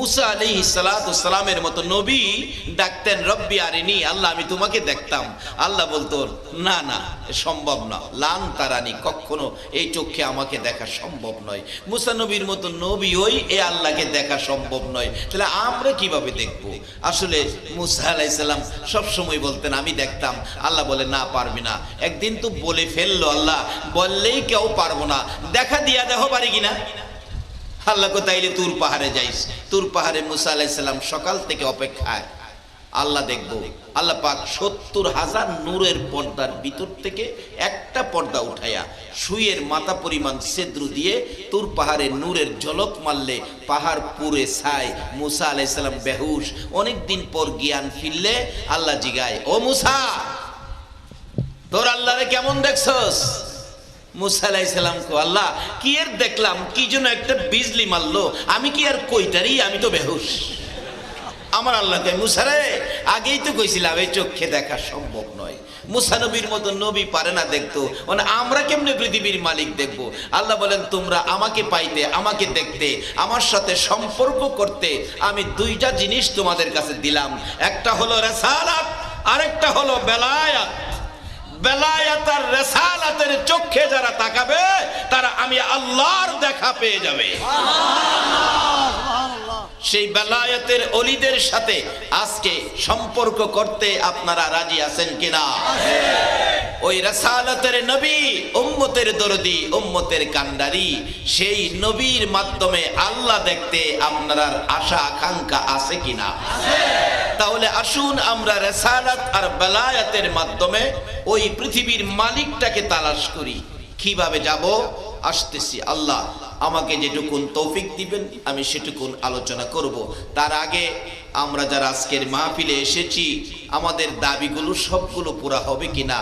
মুসা আলী সালামের মতো নবী ডাকতেন, রব্বি আরিনি, আল্লাহ, আমি তোমাকে দেখতাম। আল্লাহ বলতো, না না সম্ভব না। লান তারানি, কখনো এই চোখে আমাকে দেখা সম্ভব নয়। মুসা নবীর মতো নবী ওই, এ আল্লাহকে দেখা সম্ভব নয়। তাহলে আমরা কীভাবে দেখব? আসলে মুসা আলাইসাল্লাম সবসময় বলতেন, আমি দেখতাম। আল্লাহ বলে, না, পারবি না। একদিন তো বলে ফেলল আল্লাহ, বললেই কেউ পারব না। দেখা দিয়া দেখো পারি কিনা? আল্লাহ তাইলে তুর পাহাড়ে যাইস তুর পাহাড়ে মুসা আলাইসাল্লাম সকাল থেকে অপেক্ষায়। আল্লাহ দেখব, আল্লাহ পাক সত্তর হাজার নূরের পর্দার ভিতর থেকে একটা পর্দা উঠাইয়া সুইয়ের মাথা পরিমাণ সেদ্রু দিয়ে তুর পাহাড়ে নূরের ঝলক মারলে পাহাড় পুরে ছাই মুসা আলাইসাল্লাম বেহুশ। অনেক দিন পর জ্ঞান ফিরলে আল্লাহ জিগায়, ও মুসা, তোর আল্লাহরে কেমন দেখছস? আমরা কেমনে পৃথিবীর মালিক দেখব? আল্লাহ বলেন, তোমরা আমাকে পাইতে, আমাকে দেখতে, আমার সাথে সম্পর্ক করতে আমি দুইটা জিনিস তোমাদের কাছে দিলাম। একটা হলো রেসালাত, আরেকটা হলো বেলায়াত। বেলায়াত আর রেসালাতের চোখে যারা তাকাবে, তারা আমি আল্লাহর দেখা পেয়ে যাবে। সেই বেলায়েতের অলিদের সাথে আজকে সম্পর্ক করতে আপনারা রাজি আছেন কিনা? ওই রাসালাতের নবী উম্মতের দরদি, উম্মতের কান্ডারি, সেই নবীর মাধ্যমে আল্লাহ দেখতে আপনার আশা, আকাঙ্ক্ষা আছে কিনা? তাহলে আসুন আমরা রেসালাত আর বেলায়াতের মাধ্যমে ওই পৃথিবীর মালিকটাকে তালাশ করি। কীভাবে যাব? আসতেছি, আল্লাহ আমাকে যেটুকুন তৌফিক দিবেন, আমি সেটুকুন আলোচনা করব। তার আগে আমরা যারা আজকের মাহফিলে এসেছি, আমাদের দাবিগুলো সবগুলো পুরা হবে কিনা,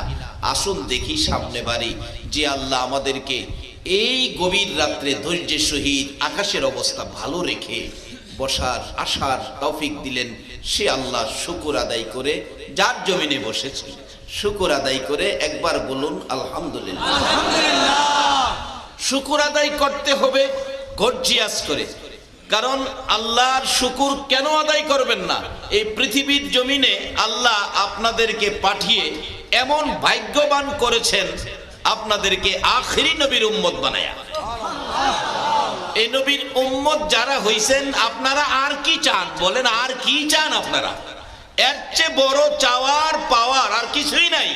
আসুন দেখি সামনে বাড়ি। যে আল্লাহ আমাদেরকে এই গভীর রাত্রে ধৈর্যের সহিত আকাশের অবস্থা ভালো রেখে বসার আশার তৌফিক দিলেন সে আল্লাহ শুকুর আদায় করে, যার জমিনে বসেছে। শুকুর আদায় করে একবার বলুন, আলহামদুলিল্লাহ। শুকুর আদায় করতে হবে, গর্জিয়াস করে। কারণ আল্লাহর শুকুর কেন আদায় করবেন না? এই পৃথিবীর জমিনে আল্লাহ আপনাদেরকে পাঠিয়ে এমন ভাগ্যবান করেছেন, আপনাদেরকে আখরি নবীর উম্মত বানায়া। এই নবীর উম্মত যারা হইছেন, আপনারা আর কি চান? বলেন, আর কি চান আপনারা? এর চেয়ে বড় চাওয়ার, পাওয়ার আর কিছুই নাই।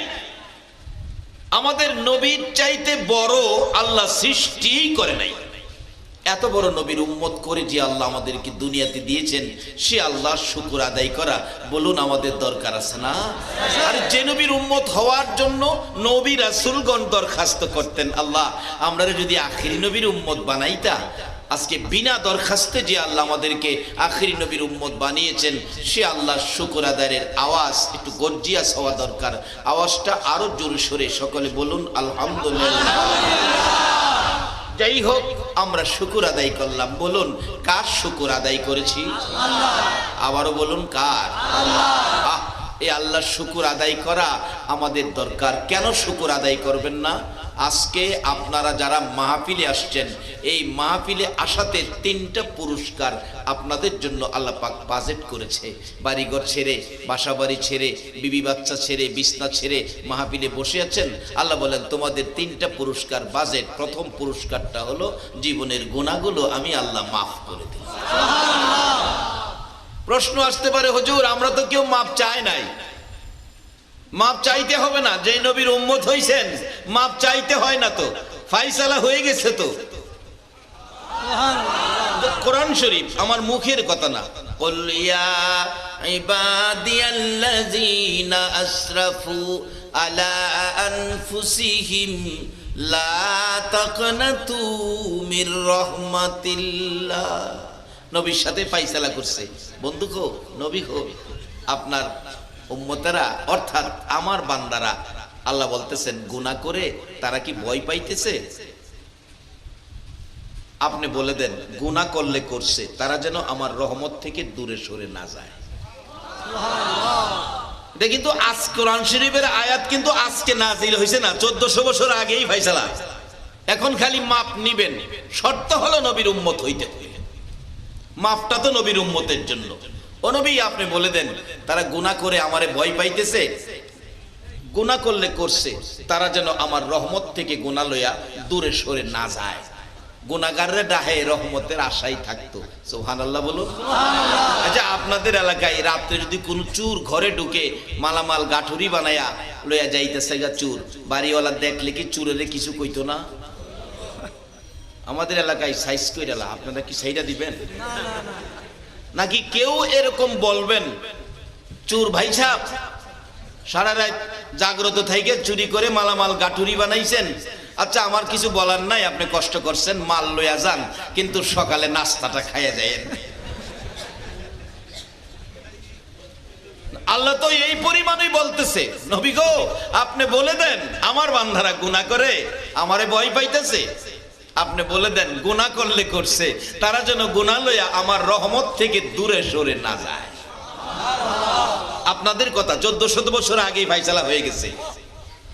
আমাদের নবীর চাইতে বড় আল্লাহ সৃষ্টিই করে নাই। এত বড় নবীর উম্মত করে যে আল্লাহ আমাদেরকে দুনিয়াতে দিয়েছেন, সে আল্লাহ শুকুর আদায় করা, বলুন, আমাদের দরকার আছে না? আর যে নবীর উম্মত হওয়ার জন্য নবী রাসুলগণ দরখাস্ত করতেন, আল্লাহ, আমরা যদি আখিরি নবীর উম্মত বানাইতা আজকে বিনা দরখাস্তে যে আল্লাহ আমাদেরকে আখিরি নবীর উম্মত বানিয়েছেন সে আল্লাহ শুকুর আদায়ের আওয়াজ একটু গর্জিয়াস হওয়া দরকার। আওয়াজটা আরও জোর সরে সকলে বলুন আলহামদুলিল্লাহ। যাই হোক আমরা শুকুর আদায় করলাম। বলুন কার শুকুর আদায় করেছি? আবারও বলুন কার? আহ, এই আল্লাহর শুকুর আদায় করা আমাদের দরকার। কেন শুকুর আদায় করবেন না? আজকে আপনারা যারা মাহফিলে আসছেন, এই মাহফিলে আসাতে তিনটা পুরস্কার আপনাদের জন্য আল্লাহ পাক বাজেট করেছে। বাড়িঘর ছেড়ে বাসা বাড়ি ছেড়ে, বিবি বাচ্চা ছেড়ে, বিছনা ছেড়ে মাহফিলে বসে আছেন? আল্লাহ বলেন, তোমাদের তিনটা পুরস্কার বাজেট, প্রথম পুরস্কারটা হলো জীবনের গুণাগুলো আমি আল্লাহ মাফ করে দিই প্রশ্ন আসতে পারে, হজুর, আমরা তো কেউ মাপ চাই নাই। মাপ চাইতে হবে না যে নবীর উম্মত হইছেন, মাপ চাইতে হয় না তো। ফাইসালা হয়ে গেছে তো। কোরআন শরীফ আমার মুখের কথা না। কল্লিয়া ইবাদিয়াল্লাযীনা আসরাফু আলা আনফুসিহিম, লা তাকনাতু মির রাহমাতিল্লাহ। নবীর সাথে ফাইসালা করছে। বন্ধু খো নবী খো আপনার উম্মতেরা, অর্থাৎ আমার বান্দারা, আল্লাহ বলতেছেন, গুনাহ করে তারা কি ভয় পাইতেছে? আপনি বলে দেন, গুনাহ করলে করছে, তারা যেন আমার রহমত থেকে দূরে সরে না যায়। কিন্তু আজ কোরআন শরীফের আয়াত কিন্তু আজকে নাজিল হয়েছে না, চোদ্দশো বছর আগেই ফাইসালা। এখন খালি মাপ নিবেন, শর্ত হলো নবীর উম্মত হইতে। হইলে মাফটা তো নবীর উম্মতের জন্য। ও নবী আপনি বলে দেন তারা গুনাহ করে আমারে ভয় পাইতেছে? গুনাহ করলে করছে তারা যেন আমার রহমত থেকে গুনাহ লইয়া দূরে সরে না যায়। গুনাগাররে ডাহে রহমতের আশাই থাকতো। সুবহানাল্লাহ বলুন। আচ্ছা আপনাদের এলাকায় রাত্রে যদি কোন চুর ঘরে ঢুকে মালামাল গাঠুরি বানায়া লইয়া যাইতেছে গা চুর বাড়িওয়ালা দেখলে কি চুরেরে কিছু কইতো না? আমাদের এলাকায় সাইজ কইরা আপনারা কি সেইটা দিবেন? নাকি কেউ এরকম বলবেন চুর ভাই সাহ সারা রাত জাগ্রত থেকে চুরি করে মালামাল গাঠুরি বানাইছেন। আচ্ছা আমার কিছু বলার নাই আপনি কষ্ট করছেন মাল লইয়া যান কিন্তু সকালে নাস্তাটা খাইয়া যায় আল্লাহ তো এই পরিমাণই বলতেছে নবী গো আপনি বলে দেন আমার বান্ধারা গুনাহ করে আমারে ভয় পাইতেছে। আপনি বলে দেন গুণা করলে করছে। তারা যেন গুণা লইয়া আমার রহমত থেকে দূরে সরে না যায়। আপনাদের কথা চোদ্দ শত বছর আগেই ফাইসালা হয়ে গেছে।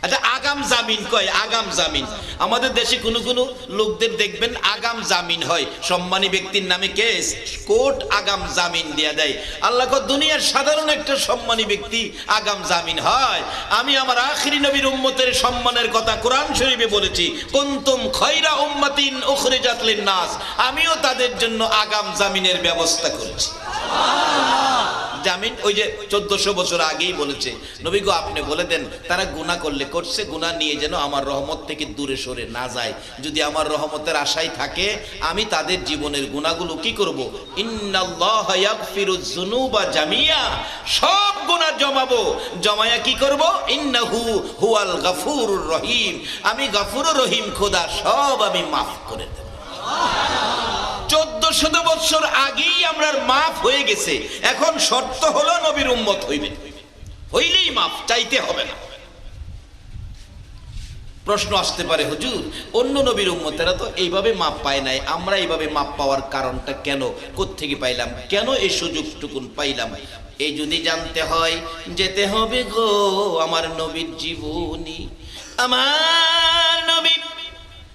আচ্ছা আগাম জামিন কয়, আগাম জামিন। আমাদের দেশে কোনো কোনো লোকদের দেখবেন আগাম জামিন হয়। সম্মানী ব্যক্তির নামে কেস, কোর্ট আগাম জামিন দিয়া দেয়। আল্লাহ দুনিয়ার সাধারণ একটা সম্মানী ব্যক্তি আগাম জামিন হয়। আমি আমার আখিরি নবীর উম্মতের সম্মানের কথা কোরআন শরীফে বলেছি, কুনতুম খয়রা উম্মাতিন উখরিজাত লিন-নাস। আমিও তাদের জন্য আগাম জামিনের ব্যবস্থা করছি। জামিন ওই যে চোদ্দশো বছর আগেই বলেছে, নবী গো, আপনি বলে দেন, তারা গুনাহ করলে করছে, গুনাহ নিয়ে যেন আমার রহমত থেকে দূরে সরে না যায়। যদি আমার রহমতের আশায় থাকে, আমি তাদের জীবনের গুণাগুলো কি করব? জামিয়া। সব গুনাহ জমাবো। জমায়া কি করব? হুয়াল গাফুরুর রহিম। আমি গাফুরুর রহিম, খোদা, সব আমি মাফ করে দেব। চোদ্দ শত বৎসর আগেই আমরা মাফ হয়ে গেছে। এখন শর্ত হলো নবীর উম্মত হইবে। হইলেই মাফ, চাইতে হবে না। প্রশ্ন আসতে পারে, হুজুর, অন্য নবীর উম্মতেরা তো এইভাবে মাপ পায় নাই। আমরা এইভাবে মাপ পাওয়ার কারণটা কেন? কোত্থেকে পাইলাম? কেন এই সুযোগটুকুন পাইলাম? এই যদি জানতে হয়, যেতে হবে গো আমার নবীর জীবনী। আমার নবী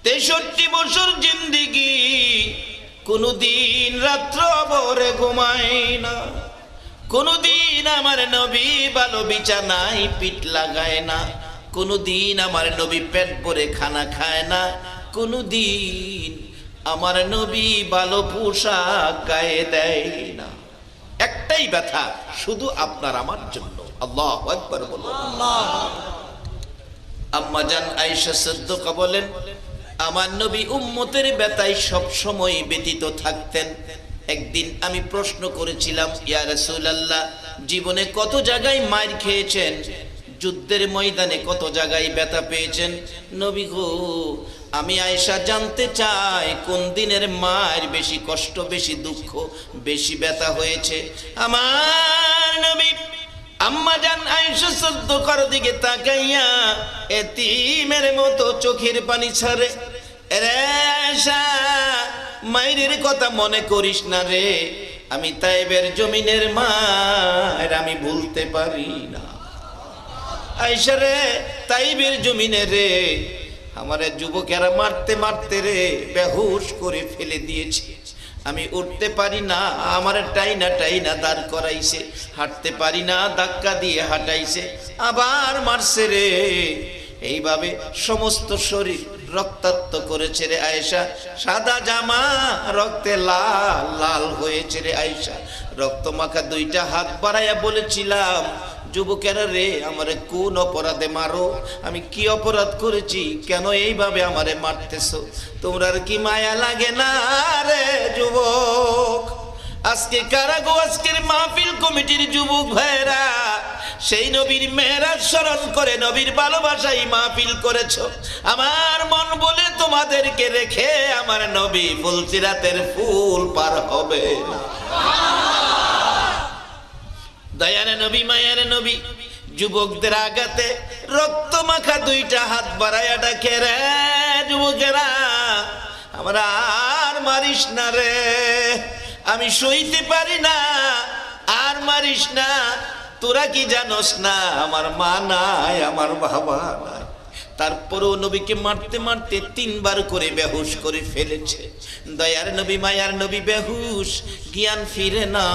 তেষট্টি বছর জিন্দিগি কোনদিন রাত্র ভরে ঘুমায় না। কোনদিন আমার নবী ভালো বিছানায় পিঠ লাগায় না। কোনদিন আমার নবী পেট ভরে খানা খায় না। কোনদিন আমার নবী ভালো পোশাক গায়ে দেয় না। একটাই ব্যথা, শুধু আপনার আমার জন্য। আল্লাহ একবার বলুন। আম্মা জান আয়েশা সিদ্দিকা বলেন আমার নবী উম্মতের ব্যথায় সব সময় ব্যতীত থাকতেন। একদিন আমি প্রশ্ন করেছিলাম, ইয়া রাসূলুল্লাহ, জীবনে কত জায়গায় মার খেয়েছেন? যুদ্ধের ময়দানে কত জায়গায় ব্যথা পেয়েছেন? নবী গো, আমি আয়েশা জানতে চাই, কোন দিনের মার বেশি কষ্ট, বেশি দুঃখ, বেশি ব্যথা হয়েছে? আমার নবী আম্মা জান আয়েশা সদ্দকার দিকে তাকাইয়া এতিমের মতো চোখের পানি ছাড়ে। রে আয়েশা মায়ের কথা মনে করিস না রে। আমি তাইবের জমিনের মায়ের, আমি ভুলতে পারি না। আয়েশা রে, তাইবের জমিনে রে। আমার যুবকেরা মারতে মারতে রে, বেহুশ করে ফেলে দিয়েছে। আমি উঠতে পারি না, আমার টাইনা টাইনা দাঁড় করাইছে। হাঁটতে পারি না, ধাক্কা দিয়ে হাঁটাইছে। আবার মারছে রে। এইভাবে সমস্ত শরীর রক্তাক্ত করেছে রে আয়েশা। সাদা জামা রক্তে লাল লাল হয়েছে রে আয়েশা। রক্ত মাখা দুইটা হাত বাড়াইয়া বলেছিলাম যুবকেরা রে, আমারে কোন অপরাধে মারো? আমি কি অপরাধ করেছি? কেন এইভাবে আমারে মারতেছো? তোমরা আর কি মায়া লাগে না রে যুবক? আজকে কারাগো, আজকের মাহফিল কমিটির যুবক ভাইরা সেই নবীর মেয়েরাজ স্মরণ করে নবীর ভালোবাসাই মাহফিল করেছ। আমার মন বলে তোমাদেরকে রেখে আমার নবী ফুলচিরাতের ফুল পার হবে না। দয়ারে নবী, মায়ারে নবী, যুবকদের আগাতে রক্ত মাখা দুইটা হাত বাড়াইয়া ডাকে, রে যুবকেরা, আমরা আর মারিস না রে, আমি সইতে পারি না, আর মারিস না, তোরা কি জানোস না, আমার মা নাই, আমার বাবা নাই। তারপরেও নবীকে মারতে মারতে তিনবার করে বেহুশ করে ফেলেছে। দয়ার নবী, মায়ার নবী বেহুশ জ্ঞান ফিরে না।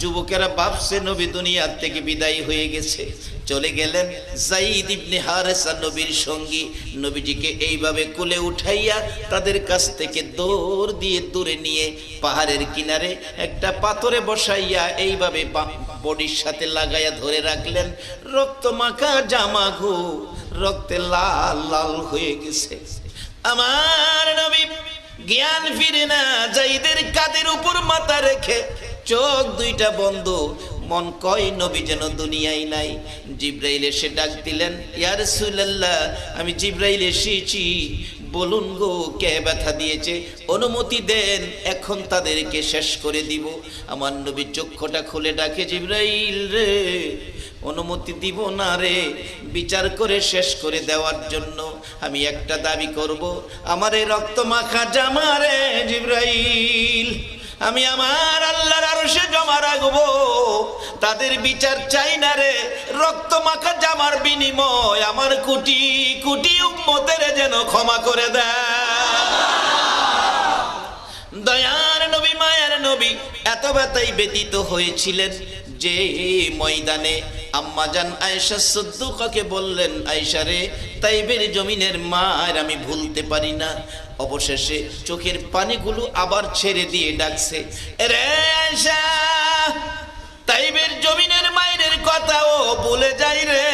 যুবকেরা ভাবছে নবী দুনিয়ার থেকে বিদায় হয়ে গেছে। চলে গেলেন জাইদ ইবনে হারেসা নবীর সঙ্গী। নবীজিকে এইভাবে কোলে উঠাইয়া তাদের কাছ থেকে দৌড় দিয়ে দূরে নিয়ে পাহাড়ের কিনারে একটা পাথরে বসাইয়া এইভাবে বডির সাথে লাগাইয়া ধরে রাখলেন। রক্ত মাখা জামা ঘু রক্তে লাল লাল হয়ে গেছে। আমার নবী জ্ঞান ফিরে না জাইদের কাদের উপর মাথা রেখে চোখ দুইটা বন্ধ। মন কয়, নবী যেন দুনিয়ায় নাই। জিব্রাইল এসে ডাক দিলেন ইয়ার সুল্লাহ আমি জিব্রাইল এসেছি। বলুন গো, কে ব্যথা দিয়েছে? অনুমতি দেন, এখন তাদেরকে শেষ করে দিব। আমার নবী চক্ষটা খুলে ডাকে, জিব্রাইল রে অনুমতি দিব না রে। বিচার করে শেষ করে দেওয়ার জন্য আমি একটা দাবি করব। আমার এই রক্ত মাখা জামা রে জিব্রাইল। আমি আমার আল্লাহর আরশে জমা রাখব। তাদের বিচার চাই না রে। রক্ত মাখা জামার বিনিময় আমার কুটি কুটি উম্মতের যেন ক্ষমা করে দেয়। দয়ার নবী, মায়ের নবী এত ব্যথাই ব্যতীত হয়েছিলেন যে ময়দানে আম্মাজান আয়েশা সদ্দুকাকে বললেন, আয়েশা রে, তাইবের জমিনের মার আমি ভুলতে পারি না। অবশেষে চোখের পানিগুলো আবার ছেড়ে দিয়ে ডাকছে, রে আয়েশা, তাইবের জমিনের মায়ের কথাও ভুলে যাই রে।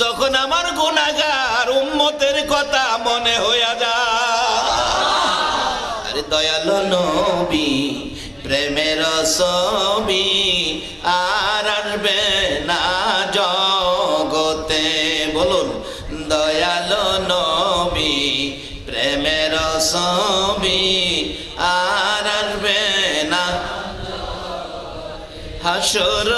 যখন আমার গুনাগার উম্মতের কথা মনে হইয়া যায়। আরে দয়ালো নবী প্রেমের ছবি আর আসবে না জগতে। বলুন, দয়াল নবী, প্রেমের ছবি আর আসবে না। হাসর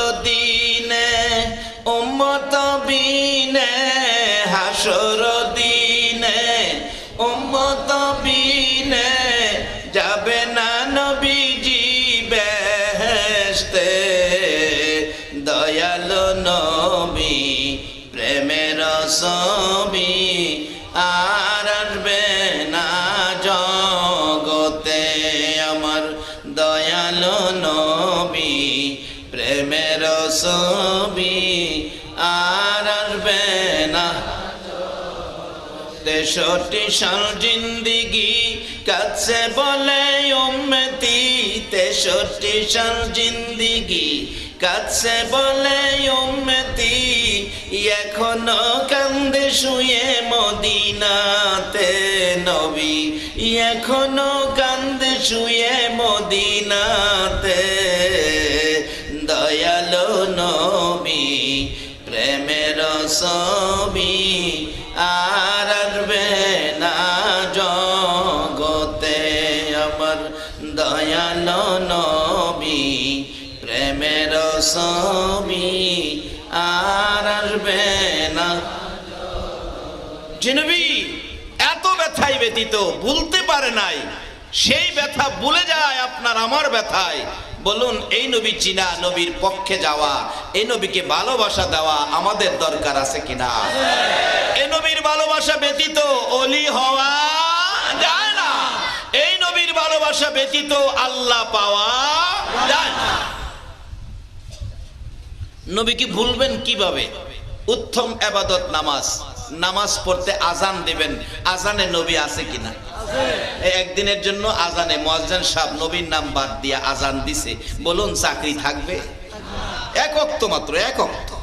তেষট্টি সাল জিন্দিগি, কাছে বলে উম্মতি। তেষট্টি সাল জিন্দিগি, কাছে বলে উম্মতি। এখনও কান্দে শুয়ে মদিনাতে নবী। এখনও কান্দে শুয়ে মদিনাতে ছবি আর আসবে না। জিনবি এত ব্যথাই ব্যতীত ভুলতে পারে নাই। সেই ব্যথা ভুলে যায় আপনার আমার ব্যথায়। বলুন, এই নবী চিনা নবীর পক্ষে যাওয়া এই নবীকে ভালোবাসা দেওয়া আমাদের দরকার আছে কিনা? এই নবীর ভালোবাসা ব্যতীত অলি হওয়া যায় না। এই নবীর ভালোবাসা ব্যতীত আল্লাহ পাওয়া যায় না। নবীকে ভুলবেন কীভাবে? উত্তম আবাদত নামাজ। নামাজ পড়তে আজান দিবেন। আজানে নবী আছে কিনা? একদিনের জন্য আজানে মজান সাহ নবীর নাম বাদ দিয়ে আজান দিছে। বলুন চাকরি থাকবে? এক অক্ত মাত্র, এক অক্ত।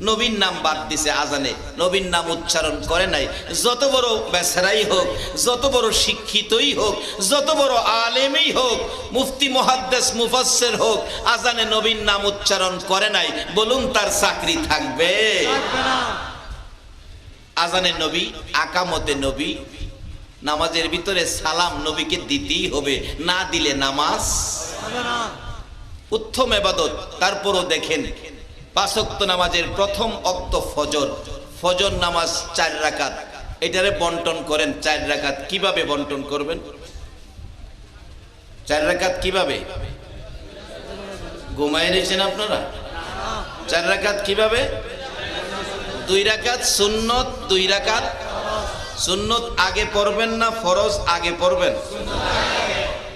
নবীন নাম বাদ দিছে আজানে। নবীন নাম উচ্চারণ করে নাই। যত বড় বেচারাই হোক যত বড় শিক্ষিতই হোক যত বড় আলেমই হোক মুফতি মুহাদ্দেস মুফাসসির হোক আজানে নবীন নাম উচ্চারণ করে নাই। বলুন তার চাকরি থাকবে। আজানে নবী আকামতে নবী নামাজের ভিতরে সালাম নবীকে দিতেই হবে না দিলে নামাজ। উত্তম এবাদত তারপরও দেখেন পাঁচক্ত নামাজের প্রথম অক্ত ফজর। ফজর নামাজ চার রাকাত। এটারে বন্টন করেন চার রাকাত। কীভাবে বন্টন করবেন? চার রাকাত কীভাবে? ঘুমায় নিয়েছেন আপনারা? চার রাকাত কীভাবে? দুই রাকাত সুন্নত, দুই রাকাত সুন্নত। আগে পড়বেন না ফরজ, আগে পড়বেন?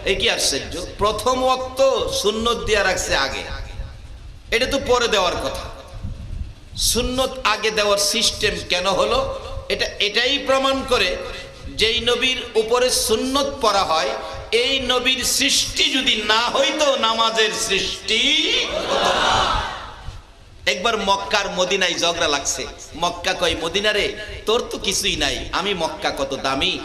এই কি আশ্চর্য। প্রথম ওয়াক্ত সুন্নত দিয়া রাখছে আগে। এটা তো পরে দেওয়ার কথা সুন্নত আগে দেওয়ার সিস্টেম কেন হলো এটা, এটাই প্রমাণ করে যেই নবীর উপরে সুন্নত পড়া হয়, এই নবীর সৃষ্টি যদি না হইতো, নামাজের সৃষ্টি হতো না। একবার মক্কার মদিনায় ঝগড়া লাগছে। মক্কা কয়, মদিনা রে, তোর তো কিছুই নাই। আমি মক্কা কত দামি?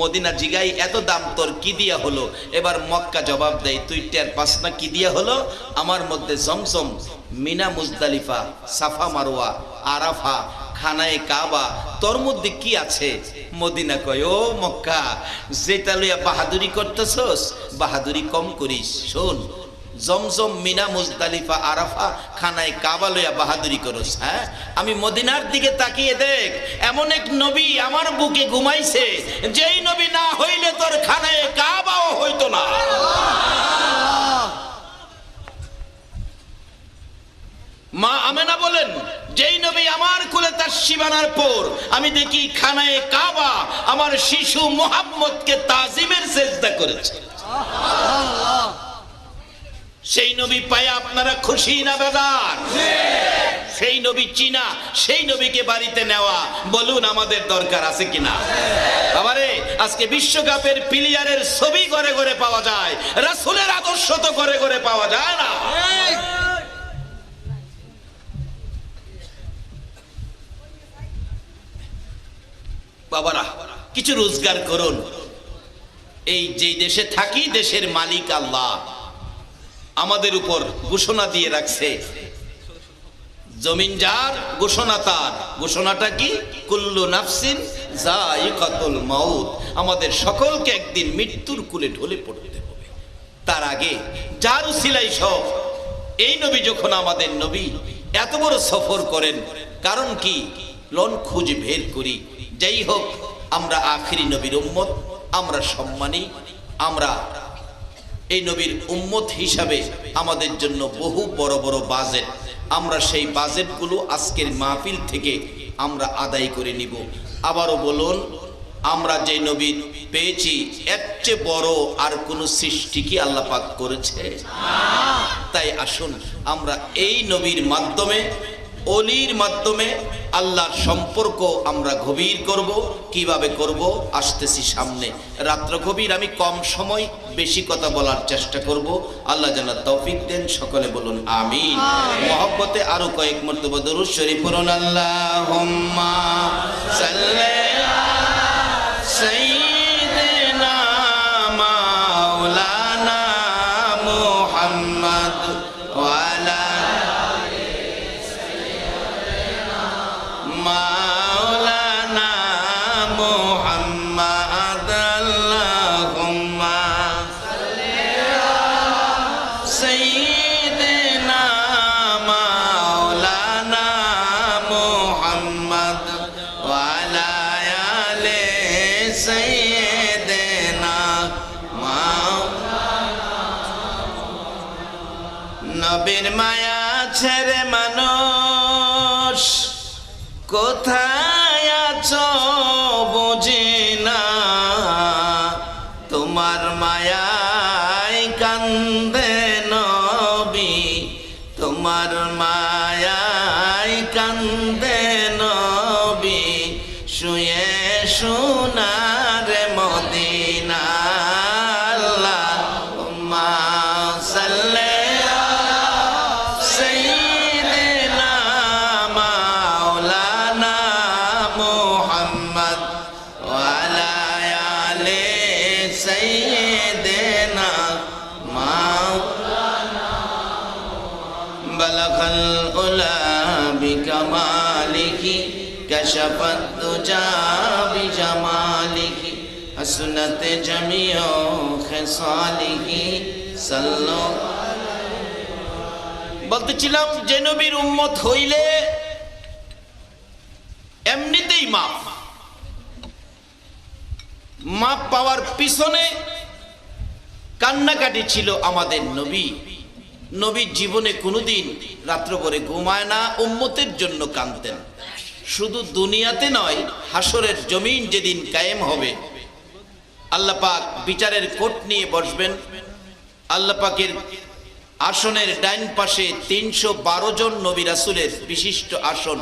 মদিনা জিগাই, এত দাম তোর কি দিয়া হলো? এবার মক্কা জবাব দেয়, তুই টের পাস না কি দিয়া হলো? আমার মধ্যে Zamzam Mina Muzdalifah, Safa Marwa, Arafah, খানায় কাবা, তোর মধ্যে কি আছে? মদিনা কয়, ও মক্কা, যেটা লইয়া বাহাদুরি করতেছস, বাহাদুরি কম করিস, শোন জমজম মিনা মুজদালিফা আরাফা খানায় কাবা লইয়া বাহাদুরি করস হ্যাঁ? আমি মদিনার দিকে তাকিয়ে দেখ, এমন এক নবী আমার বুকে ঘুমাইছে, যেই নবী না হইলে তোর খানায় কাবাও হইতো না। মা আমেনা বলেন, যেই নবী আমার কুলে তার সীমানার পর, আমি দেখি খানায় কাবা আমার শিশু মোহাম্মদকে তাজিমের চেষ্টা করেছে। সেই নবী পায়ে আপনারা খুশি না বেদার সেই নবী চিনা, সেই নবীকে বাড়িতে নেওয়া, বলুন আমাদের দরকার আছে কিনা? বাবারে, আজকে বিশ্বকাপের প্লেয়ারের ছবি ঘরে ঘরে পাওয়া যায়, রাসুলের আদর্শ তো ঘরে ঘরে পাওয়া যায় না। বাবারা, কিছু রোজগার করুন। এই যে দেশে থাকি, দেশের মালিক আল্লাহ। আমাদের উপর ঘোষণা দিয়ে রাখছে। জমিন যার ঘোষণা তার। ঘোষণাটা কি? কুল্লু নাফসিন জাইকাতুল মাউত। আমাদের সকলকে একদিন মৃত্যুর কুলে ঢলে পড়তে হবে। তার আগে যার সিলাই সব এই নবী যখন আমাদের নবী, এত বড় সফর করেন, কারণ কি? লন খুঁজে বের করি। যাই হোক, আমরা আখিরি নবীর উম্মত, আমরা সম্মানী, আমরা এই নবীর উম্মত হিসাবে আমাদের জন্য বহু বড় বড় বাজেট। আমরা সেই বাজেটগুলো আজকের মাহফিল থেকে আমরা আদায় করে নিব। আবারও বলুন, আমরা যে নবী পেয়েছি, এর চেয়ে বড় আর কোন সৃষ্টি কি আল্লাহ পাক করেছে? তাই আসুন, আমরা এই নবীর মাধ্যমে অলির মাধ্যমে আল্লাহর সম্পর্ক আমরা গভীর করব কীভাবে করব আসতেছি সামনে। রাত্র গভীর আমি কম সময় বেশি কথা বলার চেষ্টা করব। আল্লাহ যেন তৌফিক দেন সকলে বলুন আমিন। মহব্বতে আরও কয়েক মর্তবা দরুদ শরীফ পড়ুন আল্লাহুম্মা সাল্লি কোথায় خصاله صلوا বলতেছিলাম যে নবীর উম্মত হইলে এমনিতেই মাপ মাপ পাওয়ার পিছনে কান্নাকাটি ছিল আমাদের নবী নবীর জীবনে কোনোদিন রাত্র করে ঘুমায় না উম্মতের জন্য কাঁদতেন শুধু দুনিয়াতে নয় হাসরের জমিন যেদিন কায়েম হবে আল্লাহ পাক বিচারের কোট নিয়ে বসবেন। আল্লাহ পাকের আসনের ডাইন পাশে তিনশো বারো জন নবী রাসুলের বিশিষ্ট আসন।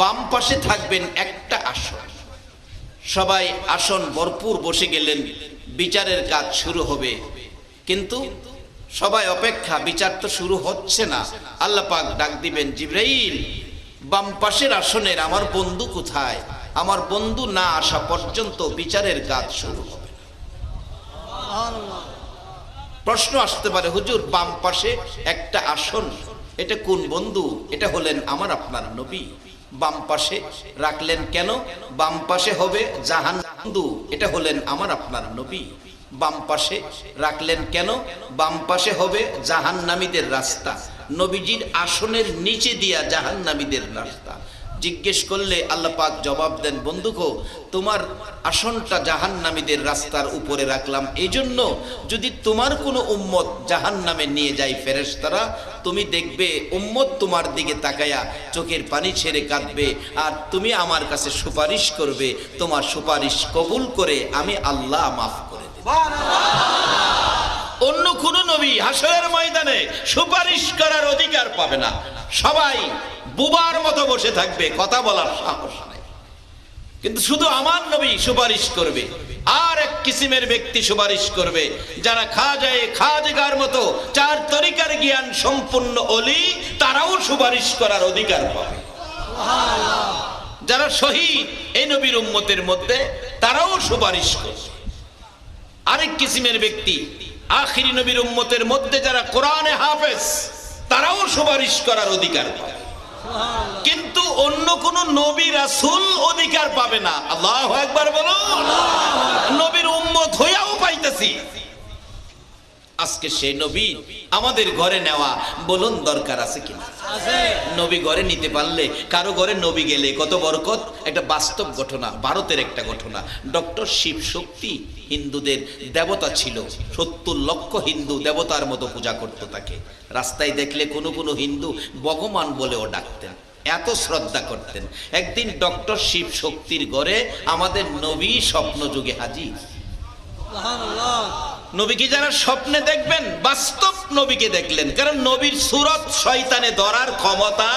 বাম পাশে থাকবেন একটা আসন। সবাই আসন ভরপুর বসে গেলেন, বিচারের কাজ শুরু হবে। কিন্তু সবাই অপেক্ষা, বিচার তো শুরু হচ্ছে না। আল্লাহ পাক ডাক দিবেন, জিব্রাইল, বাম পাশের আসনের আমার বন্ধু কোথায়? আমার বন্ধু না আসা পর্যন্ত বিচারের কাজ শুরু হবে প্রশ্ন আসতে পারে, হুজুর, বাম পাশে একটা আসন, এটা কোন বন্ধু? এটা হলেন আমার আপনার নবী। বাম পাশে রাখলেন কেন? বাম পাশে হবে জাহান বন্ধু, এটা হলেন আমার আপনার নবী। বাম পাশে রাখলেন কেন? বাম পাশে হবে জাহান্নামীদের রাস্তা। নবীজির আসনের নিচে দিয়া জাহান্নামীদের রাস্তা। জিজ্ঞেস করলে আল্লাহ পাক জবাব দেন বন্ধুকো তোমার আসনটা জাহান্নামীদের রাস্তার উপরে রাখলাম। এই জন্য যদি তোমার কোনো উম্মত জাহান্নামে নিয়ে যায় ফেরেশতারা, তুমি দেখবে উম্মত তোমার দিকে তাকায়া চোখের পানি ছেড়ে কাঁদবে আর তুমি আমার কাছে সুপারিশ করবে। তোমার সুপারিশ কবুল করে আমি আল্লাহ মাফ করে দেব। অন্য কোন নবী হাসরের ময়দানে সুপারিশ করার অধিকার পাবে না। সবাই বুবার মতো বসে থাকবে, কথা বলার সাহস কিন্তু শুধু আমার নবী সুপারিশ করবে, আর এক কিসিমের ব্যক্তি সুপারিশ করবে, যারা খাজায় খাজগার মতো চার তরিকার জ্ঞান সম্পূর্ণ অলি, তারাও সুপারিশ করার অধিকার পাবে। যারা শহীদ এই নবীর উম্মতের মধ্যে, তারাও সুপারিশ করবে। আরেক কিসিমের ব্যক্তি আখিরি নবীর উম্মতের মধ্যে যারা কোরআনে হাফেজ, তারাও সুপারিশ করার অধিকার কিন্তু অন্য কোন নবী রাসুল অধিকার পাবে না। আল্লাহ একবার বলো। নবীর উম্মত হইয়াও পাইতেছি। আজকে সেই নবী আমাদের ঘরে নেওয়া বলুন দরকার আছে কিনা? নবী ঘরে নিতে পারলে কারও ঘরে নবী গেলে কত বরকত? একটা বাস্তব ঘটনা ভারতের একটা ঘটনা। ডক্টর শিব শক্তি হিন্দুদের দেবতা ছিল। সত্তর লক্ষ হিন্দু দেবতার মতো পূজা করতে তাকে। রাস্তায় দেখলে কোনো কোনো হিন্দু ভগবান বলেও ডাকতেন এত শ্রদ্ধা করতেন। একদিন ডক্টর শিব শক্তির ঘরে আমাদের নবী স্বপ্ন যুগে হাজির নবীকে যারা স্বপ্নে দেখবেন, বাস্তব নবীকে দেখলেন। কারণ নবীর সুরত শয়তানে ধরার ক্ষমতা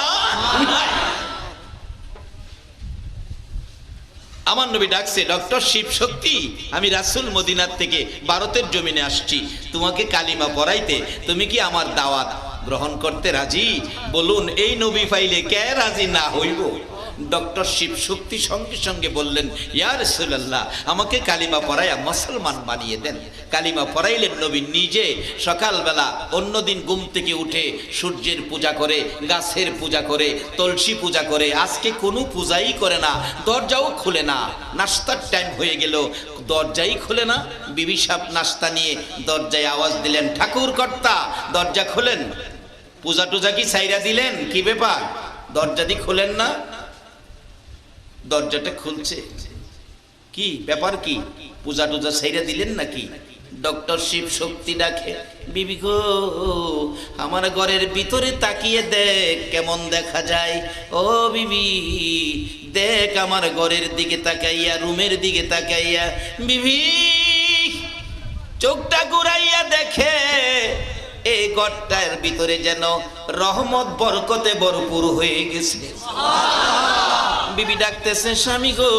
আমার নবী ডাকছে, ডক্টর শিব, সত্যি? আমি রাসুল মদিনার থেকে ভারতের জমিনে আসছি। তোমাকে কালিমা পড়াইতে তুমি কি আমার দাওয়াত গ্রহণ করতে রাজি? বলুন, এই নবী ফাইলে কে রাজি না হইব? ডক্টর শিব শক্তি সঙ্গে সঙ্গে বললেন ইয়ার রাসূলুল্লাহ, আমাকে কালিমা পড়াইয়া মুসলমান বানিয়ে দেন। কালিমা পড়াইলেন নবী নিজে। সকালবেলা অন্যদিন ঘুম থেকে উঠে সূর্যের পূজা করে, গাছের পূজা করে, তুলসী পূজা করে। আজকে কোনো পূজাই করে না, দরজাও খুলে না। নাস্তার টাইম হয়ে গেল। দরজাই খুলে না। বিবি সাহেব নাস্তা নিয়ে দরজায় আওয়াজ দিলেন, ঠাকুর কর্তা, দরজা খোলেন। পূজা টুজা কি সাইরা দিলেন? কি ব্যাপার? দরজা দি খোলেন না? দরজাটা খুলছে। কি, ব্যাপার কি? পূজা টুজা সাইরা দিলেন নাকি? ডক্টর শিব শক্তি ডাকে, বিবি গো, আমার ঘরের ভিতরে তাকিয়ে দেখ, কেমন দেখা যায়। ও বিবি, দেখ আমার ঘরের দিকে তাকাইয়া, রুমের দিকে তাকাইয়া। বিবি, চোখটা ঘুরাইয়া দেখে এই ঘরটার ভিতরে যেন রহমত, বরকতে ভরপুর হয়ে গেছে। বিবি ডাকতেছে স্বামী গো,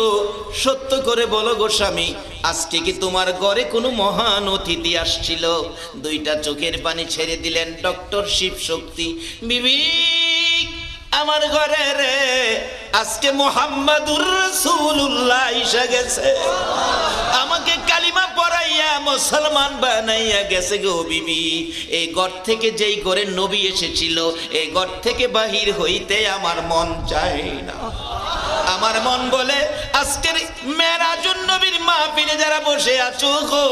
সত্য করে বলো গো স্বামী, আজকে কি তোমার ঘরে কোনো মহান অতিথি আসছিল? দুইটা চোখের পানি ছেড়ে দিলেন ডক্টর শিব শক্তি বিবি, আমার ঘরে রে আজকে মোহাম্মদুর রাসূলুল্লাহ এসে গেছে। আমাকে কালিমা পড়াইয়া মুসলমান বানাইয়া গেছে গো বিবি। এই ঘর থেকে যেই ঘরে নবী এসেছিল, এই ঘর থেকে বাহির হইতে আমার মন চায় না। আমার মন বলে, আজকের মেরাজুন নবীর মাহফিলে যারা বসে আছো গো,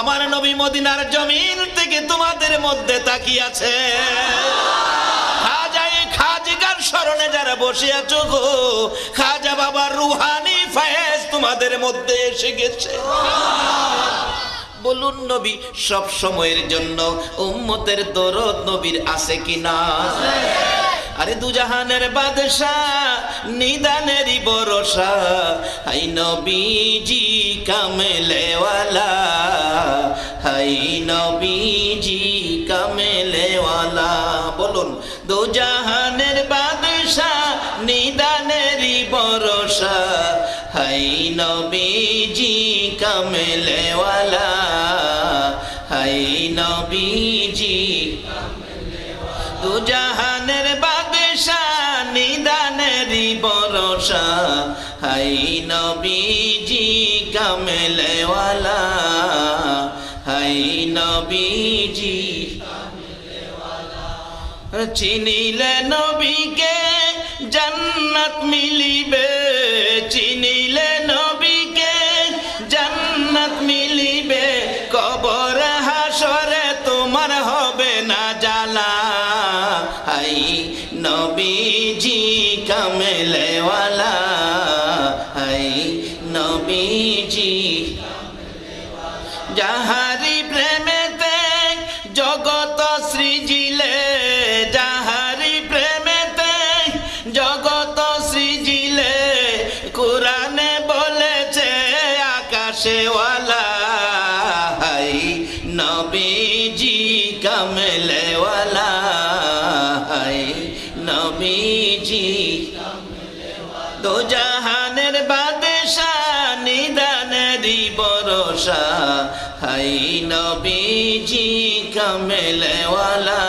আমার নবী মদিনার জমিন থেকে তোমাদের মধ্যে তাকিয়ে আছে। স্মরণে যারা বসে আছো গো, খাজা বাবার রুহানি ফায়েজ তোমাদের মধ্যে এসে গেছে। বলুন নবী, সব সময়ের জন্য উম্মতের দরদ নবীর আছে কিনা আরে দুজাহানের বাদশাহ, নিদানেরই বরসা হাই নবীজি, কামেলেওয়ালা। হাই নবীজি, কামেলেওয়ালা। বলুন, দুজাহানের বাদশাহ নিদানেরই বরসা হাই নবীজি, কামেলেওয়ালা। হাই নবীজি দুজাহানের বাদশাহ, নিদানেরই বরসা হাই নবীজি, কামেলেওয়ালা। হাই নবীজি চিনিলে নবীকে জান্নাত মিলিবে, চিনিলে নবীকে। জান্নাত মিলিবে, কবর হাসরে তোমার হবে না জালা হাই নবীজি, কামেলেওয়ালা। কমলেওয়ালা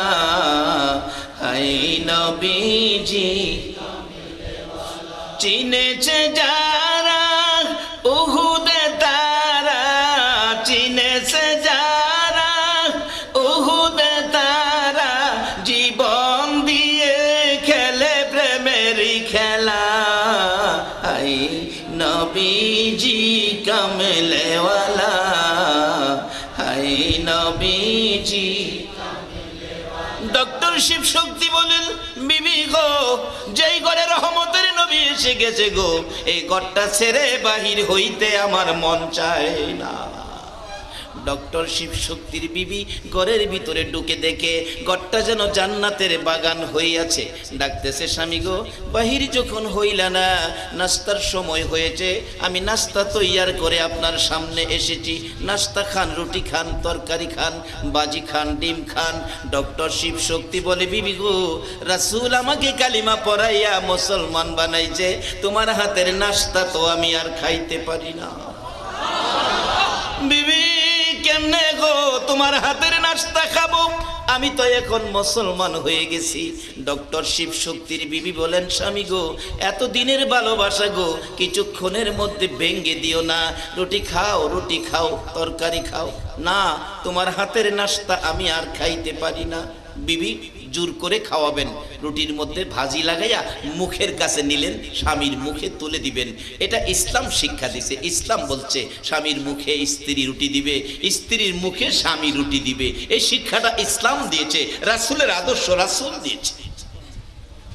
হাই নবীজি চিনেছে যারা এসে গেছে গো। এই ঘরটা ছেড়ে বাহির হইতে আমার মন চায় না। ডক্টর শিব শক্তির বিবি ঘরের ভিতরে ঢুকে দেখে, ঘরটা যেন জান্নাতের বাগান হইয়াছে। ডাকতেছে, স্বামী গো, বাহির যখন হইলা না, নাস্তার সময় হয়েছে, আমি নাস্তা তৈয়ার করে আপনার সামনে এসেছি। নাস্তা খান, রুটি খান, তরকারি খান, বাজি খান, ডিম খান। ডক্টর শিব শক্তি বলে, বিবি গো, রাসূল আমাকে কালিমা পড়াইয়া মুসলমান বানাইছে, তোমার হাতের নাস্তা তো আমি আর খাইতে পারি না। বিবি! কেমনে গো? তোমার হাতের নাস্তা খাব? আমি তো এখন মুসলমান হয়ে গেছি। ডক্টর শিব শক্তির বিবি বলেন, স্বামী গো, এত দিনের ভালোবাসা গো, কিছুক্ষণের মধ্যে ভেঙ্গে দিও না। রুটি খাও রুটি খাও, তরকারি খাও। না, তোমার হাতের নাস্তা আমি আর খাইতে পারি না। বিবি জোর করে খাওয়াবেন। রুটির মধ্যে ভাজি লাগাইয়া মুখের কাছে নিলেন, স্বামীর মুখে তুলে দিবেন। এটা ইসলাম শিক্ষা দিছে। ইসলাম বলছে, স্বামীর মুখে স্ত্রী রুটি দিবে, স্ত্রীর মুখে স্বামী রুটি দিবে। এই শিক্ষাটা ইসলাম দিয়েছে, রাসুলের আদর্শ রাসুল দিয়েছে।